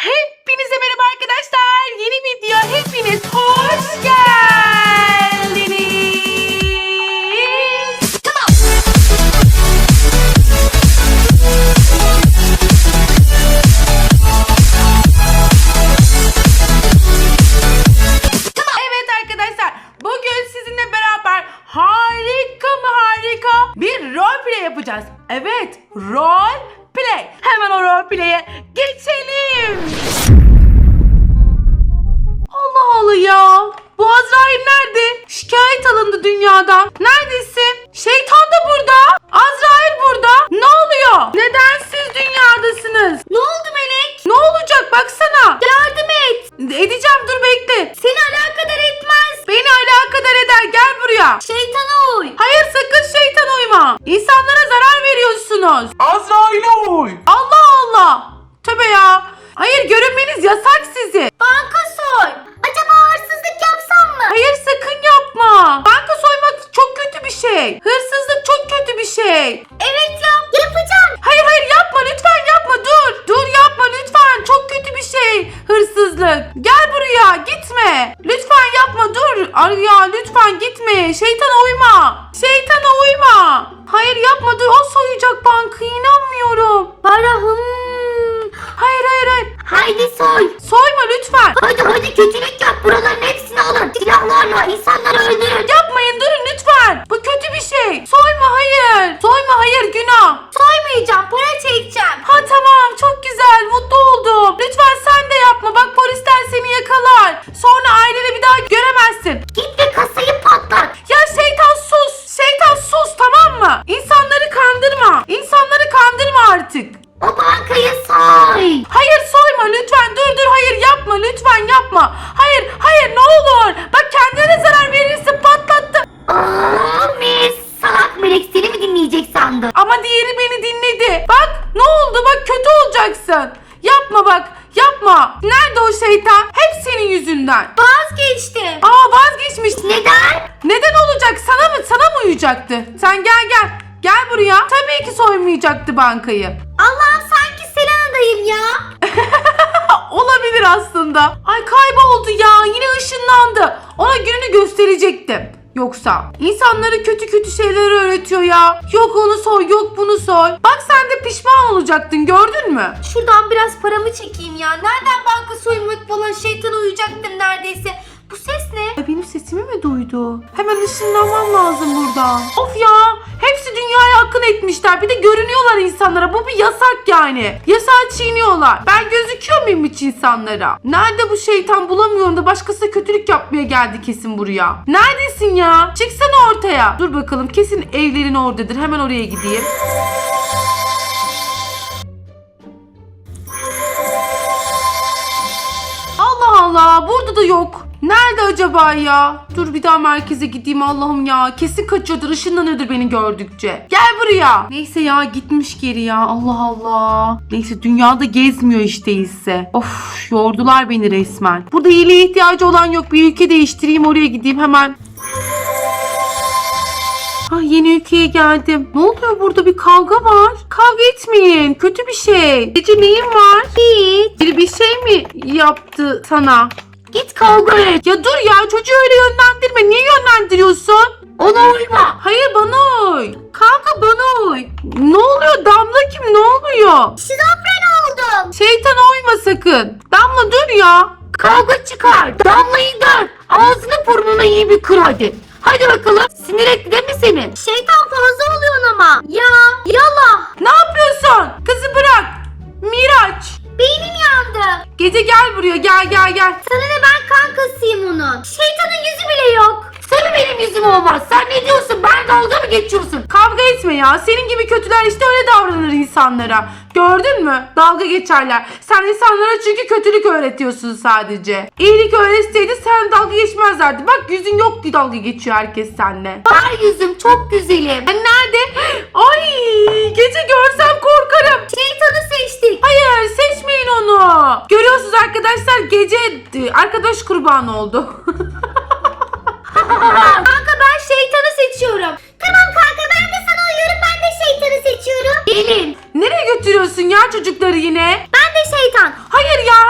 Hepinize merhaba arkadaşlar. Yeni video hepiniz hoş geldiniz. Evet arkadaşlar bugün sizinle beraber harika mı harika bir role play yapacağız. Evet role play. Hemen o role play'e geçelim. Allah Allah ya. Bu Azrail nerede? Şikayet alındı dünyadan. Neredesin? Şeytan da burada. Azrail burada. Ne oluyor? Neden siz dünyadasınız? Ne oldu Melek? Ne olacak baksana. Hırsızlık çok kötü bir şey. Evet yap. Yapacağım. Hayır hayır yapma lütfen yapma dur. Dur yapma lütfen. Çok kötü bir şey hırsızlık. Gel buraya gitme. Lütfen yapma dur. Ay ya lütfen gitme. Şeytana uyma. Şeytana uyma. Hayır yapma dur. O soyacak bankayı inanmıyorum. Barahım. Hayır hayır hayır. Haydi soy. Şeytan? Hep senin yüzünden. Vazgeçtim. Aa vazgeçmiş. Neden? Neden olacak? Sana mı sana mı uyacaktı? Sen gel gel. Gel buraya. Tabii ki soymayacaktı bankayı. Allah'ım sanki Selena'dayım ya. Olabilir aslında. Ay kayboldu ya. Yine ışınlandı. Ona gününü gösterecektim. Yoksa insanlara kötü kötü şeyler öğretiyor ya. Yok onu soy, yok bunu soy. Bak sen de pişman olacaktın gördün mü? Şuradan biraz paramı çekeyim ya. Nereden banka soymak falan şeytan uyuyacaktım neredeyse. Bu ses ne? Benim sesimi mi duydu? Hemen ışınlanmam lazım buradan. Of ya! Hepsi dünyaya akın etmişler. Bir de görünüyorlar insanlara. Bu bir yasak yani. Yasağı çiğniyorlar. Ben gözüküyor muyum hiç insanlara? Nerede bu şeytan bulamıyorum da başkası kötülük yapmaya geldi kesin buraya. Neredesin ya? Çıksana ortaya. Dur bakalım kesin evlerin oradadır. Hemen oraya gideyim. Allah Allah burada da yok. Nerede acaba ya? Dur bir daha merkeze gideyim Allah'ım ya. Kesin kaçıyordur ışınlanıyordur beni gördükçe. Gel buraya. Neyse ya gitmiş geri ya Allah Allah. Neyse dünyada gezmiyor işte ise. Of yordular beni resmen. Burada iyiliğe ihtiyacı olan yok. Bir ülke değiştireyim oraya gideyim hemen. Ah yeni ülkeye geldim. Ne oluyor burada bir kavga var? Kavga etmeyin. Kötü bir şey. Gece neyin var? Hiç. Biri bir şey mi yaptı sana? Git kavga et. Ya dur ya çocuğu öyle yönlendirme. Niye yönlendiriyorsun? Ona uyma. Hayır bana uy. Kanka bana uy. Ne oluyor? Damla kim? Ne oluyor? Şizofren oldum. Şeytana uyma sakın. Damla dur ya. Kavga çıkar. Damlayı dön. Ağzını burnunu iyi bir kır hadi. Hadi bakalım. Sinir etti değil mi seni? Şeytan fazla oluyorsun ama. Ya. Yala. Buraya gel gel gel. Sana ne ben kankasıyım onun. Şeytanın yüzü bile yok. Benim yüzüm olmaz. Sen ne diyorsun? Ben dalga mı geçiyorsun? Kavga etme ya. Senin gibi kötüler işte öyle davranır insanlara. Gördün mü? Dalga geçerler. Sen insanlara çünkü kötülük öğretiyorsun sadece. İyilik öğretseydi sen dalga geçmezlerdi. Bak yüzün yok diye dalga geçiyor herkes seninle. Var yüzüm çok güzelim. Ben nerede? Ay gece görsem korkarım. Şeytanı seçtik. Hayır seçmeyin onu. Görüyorsunuz arkadaşlar gece e, arkadaş kurbanı oldu. kanka ben şeytanı seçiyorum. Tamam kanka ben de sana uyuyorum. Ben de şeytanı seçiyorum. Gelin. Nereye götürüyorsun ya çocukları yine? Ben de şeytan. Hayır ya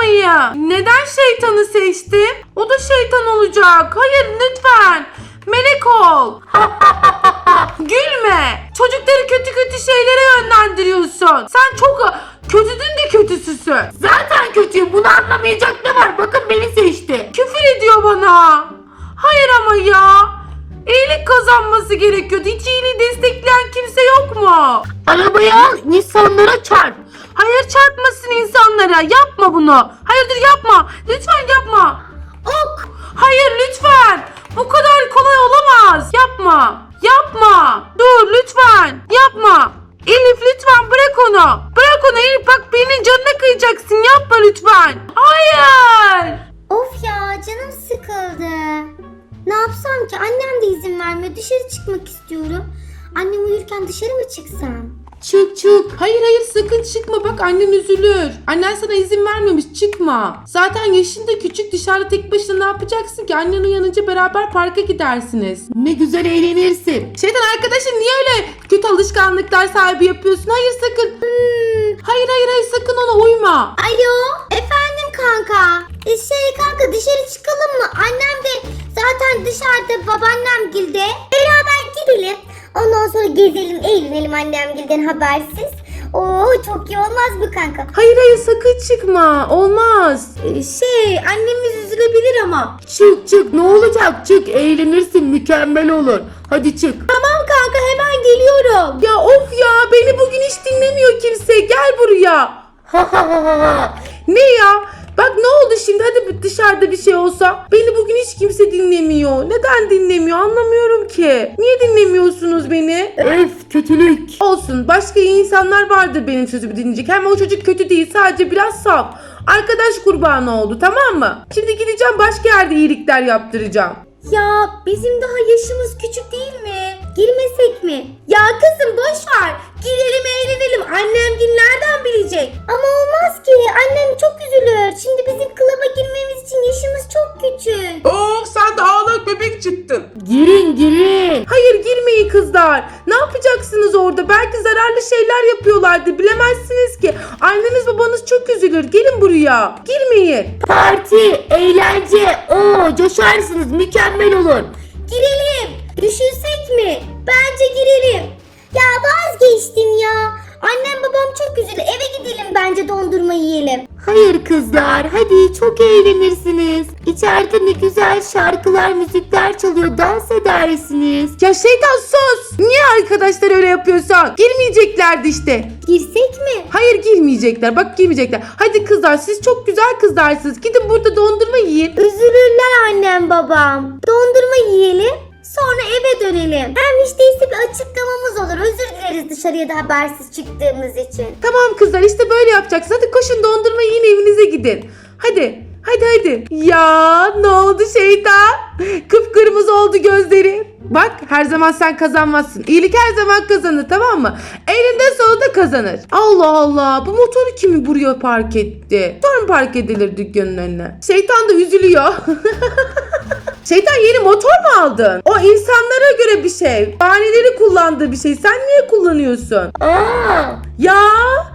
olmayı. Neden şeytanı seçtim? O da şeytan olacak. Hayır lütfen. Melek ol. Gülme. Çocukları kötü kötü şeylere yönlendiriyorsun. Sen çok kötüdün de kötüsüsün. Zaten kötüyüm bunu anlamayacak ne var? Bakın beni Hayır ama ya. İyilik kazanması gerekiyordu. Hiç iyiliği destekleyen kimse yok mu? Arabayı al insanlara çarp. Hayır çarpmasın insanlara. Yapma bunu. Hayır dur yapma. Lütfen yapma. Ok. Hayır lütfen. Bu kadar kolay olamaz. Yapma. Yapma. Dur lütfen. Yapma. Elif lütfen bırak onu. Bırak onu Elif bak birinin canına kıyacaksın. Yapma lütfen. Hayır. Dışarı çıkmak istiyorum. Annem uyurken dışarı mı çıksam? Çık çık. Hayır hayır sakın çıkma bak annen üzülür. Annen sana izin vermemiş çıkma. Zaten yaşın da küçük dışarıda tek başına ne yapacaksın ki? Annen uyanınca beraber parka gidersiniz. Ne güzel eğlenirsin. Şeytan arkadaşın niye öyle kötü alışkanlıklar sahibi yapıyorsun? Hayır sakın. Hayır hayır hayır sakın ona uyma. Alo efendim kanka. E şey kanka dışarı çıkalım mı? Annem de zaten dışarıda babaannem gilde. Beraber gidelim. Ondan sonra gezelim eğlenelim annem gilden habersiz. Oo çok iyi olmaz mı kanka? Hayır hayır sakın çıkma. Olmaz. Şey annemiz üzülebilir ama. Çık çık ne olacak çık eğlenirsin mükemmel olur. Hadi çık. Tamam kanka hemen geliyorum. Ya of ya beni bugün hiç dinlemiyor kimse. Gel buraya. Ne ya? Bak ne oldu şimdi hadi dışarıda bir şey olsa. Beni bugün hiç kimse dinlemiyor. Neden dinlemiyor anlamıyorum ki. Niye dinlemiyorsunuz beni? Öf kötülük. Olsun başka iyi insanlar vardır benim sözümü dinleyecek. Hem o çocuk kötü değil sadece biraz saf. Arkadaş kurbanı oldu tamam mı? Şimdi gideceğim başka yerde iyilikler yaptıracağım. Ya bizim daha yaşımız küçük değil mi? Girmesek mi? Ya kızım boş ver. Girelim eğlenelim. Annem gün bilecek? Ama olmaz ki. Annem çok üzülür. Şimdi bizim klaba girmemiz için yaşımız çok küçük. Oh sen de ağlak bebek çıktın. Girin girin. Hayır girmeyin kızlar. Ne yapacaksınız orada? Belki zararlı şeyler yapıyorlardı. Bilemezsiniz ki. Anneniz babanız çok üzülür. Gelin buraya. Girmeyin. Parti, eğlence. Oo coşarsınız mükemmel olur. Girelim. Düşünsek mi? Bence girelim. Ya vazgeçtim ya. Annem babam çok üzülür. Eve gidelim bence dondurma yiyelim. Hayır kızlar hadi çok eğlenirsiniz. İçeride ne güzel şarkılar müzikler çalıyor dans edersiniz. Ya şeytan sus. Niye arkadaşlar öyle yapıyorsan? Girmeyeceklerdi işte. Girsek mi? Hayır girmeyecekler. Bak girmeyecekler. Hadi kızlar siz çok güzel kızlarsınız. Gidin burada dondurma yiyin. Üzülürler annem babam. Dondurma yiyelim. Sonra eve dönelim. Hem hiç değilse bir açıklamamız olur. Özür dileriz dışarıya da habersiz çıktığımız için. Tamam kızlar işte böyle yapacaksınız. Hadi koşun dondurma yiyin evinize gidin. Hadi. Hadi hadi. Ya ne oldu şeytan? Kıpkırmızı oldu gözleri. Bak her zaman sen kazanmazsın. İyilik her zaman kazanır tamam mı? Elinde sonunda kazanır. Allah Allah bu motoru kimi buraya park etti? Mu park edilir dükkanın önüne? Şeytan da üzülüyor. Şeytan yeni motor mu aldın? O insanlara göre bir şey. Bahaneleri kullandığı bir şey. Sen niye kullanıyorsun? Aa Ya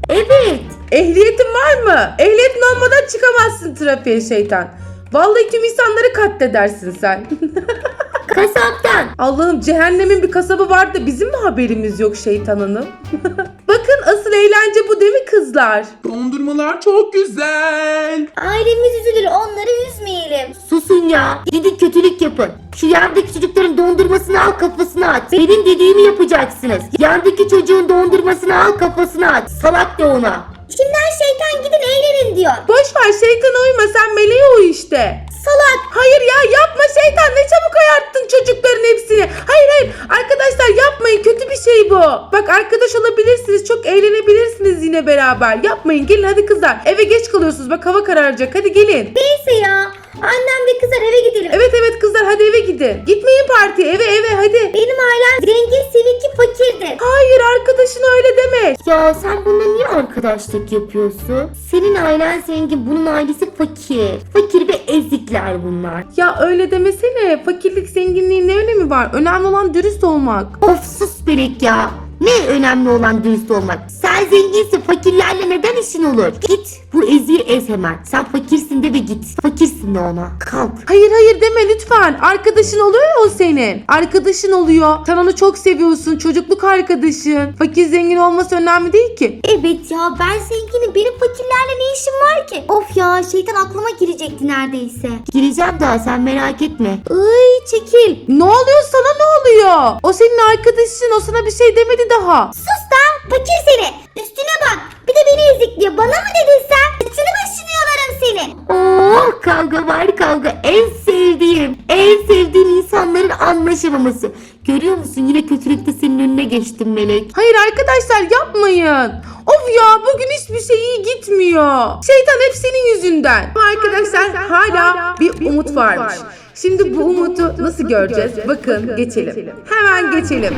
evet. ehliyetin var mı? Ehliyetin olmadan çıkamazsın trafiğe şeytan. Vallahi tüm insanları katledersin sen. Kasaptan. Allah'ım cehennemin bir kasabı var da bizim mi haberimiz yok şeytanının? Bakın asıl eğlence bu değil mi kızlar? Dondurmalar çok güzel. Ailemiz üzülür onları üzmeyelim. Susun ya. Gidin kötülük yapın. Şu yandaki çocukların dondurmasını al kafasına at. Benim dediğimi yapacaksınız. Yandaki çocuğun dondurmasını al kafasına at. Salak de ona. Şimdiden şeytan gidin eğlenin diyor. Boş ver şeytana uyma sen meleğe uy işte. Salak. Hayır ya yapma şeytan ne çabuk ayarttın çocukların hepsini. Hayır hayır arkadaşlar yapmayın kötü bir şey bu. Bak arkadaş olabilirsiniz çok eğlenebilirsiniz yine beraber. Yapmayın gelin hadi kızlar eve geç kalıyorsunuz bak hava kararacak hadi gelin. Neyse ya. Annem de kızar eve gidelim. Evet evet kızlar hadi eve gidin. Gitmeyin partiye eve eve hadi. Benim ailem zengin, sevinki, fakirdi. Hayır arkadaşın öyle deme. Ya sen bununla niye arkadaşlık yapıyorsun? Senin ailen zengin, bunun ailesi fakir. Fakir ve ezikler bunlar. Ya öyle demesene. Fakirlik zenginliğin ne önemi var? Önemli olan dürüst olmak. Of sus Berek ya. Ne önemli olan dürüst olmak. Sen zenginsin fakirlerle neden işin olur? Git bu eziği ez hemen. Sen fakirsin de ve git. Fakirsin de ona. Kalk. Hayır hayır deme lütfen. Arkadaşın oluyor ya o senin. Arkadaşın oluyor. Sen onu çok seviyorsun. Çocukluk arkadaşın. Fakir zengin olması önemli değil ki. Evet ya ben zenginim. Benim fakirlerle ne işim var ki? Of ya şeytan aklıma girecekti neredeyse. Gireceğim daha sen merak etme. Iy çekil. Ne oluyor sana ne oluyor? O senin arkadaşın. O sana bir şey demedi daha. Sus da fakir seni. Üstüne bak. Bir de beni ezikliyor. Bana mı dedin sen? Saçını başını yolarım senin. Oh kavga var kavga. En sevdiğim. En sevdiğim insanların anlaşamaması. Görüyor musun yine kötülükte senin önüne geçtim Melek. Hayır arkadaşlar yapmayın. Of ya bugün hiçbir şey iyi gitmiyor. Şeytan hep senin yüzünden. Ama arkadaşlar hala bir umut varmış. Şimdi bu umutu nasıl göreceğiz? Bakın geçelim. Hemen geçelim.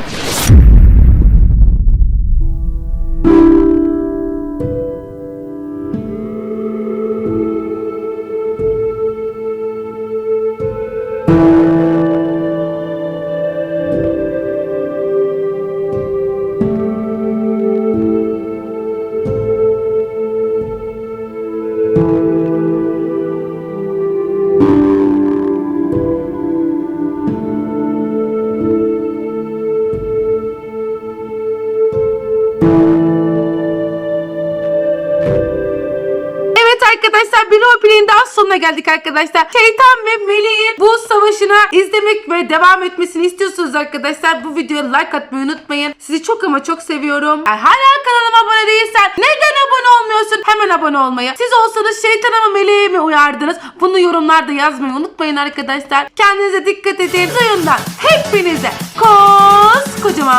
Arkadaşlar bir roleplay'in daha sonuna geldik arkadaşlar. Şeytan ve Melih'in bu savaşına izlemek ve devam etmesini istiyorsunuz arkadaşlar. Bu videoya like atmayı unutmayın. Sizi çok ama çok seviyorum. Eğer hala kanalıma abone değilsen neden abone olmuyorsun? Hemen abone olmayı. Siz olsanız şeytana mı Melih'e mi uyardınız? Bunu yorumlarda yazmayı unutmayın arkadaşlar. Kendinize dikkat edin. Suyundan hepinize koskocaman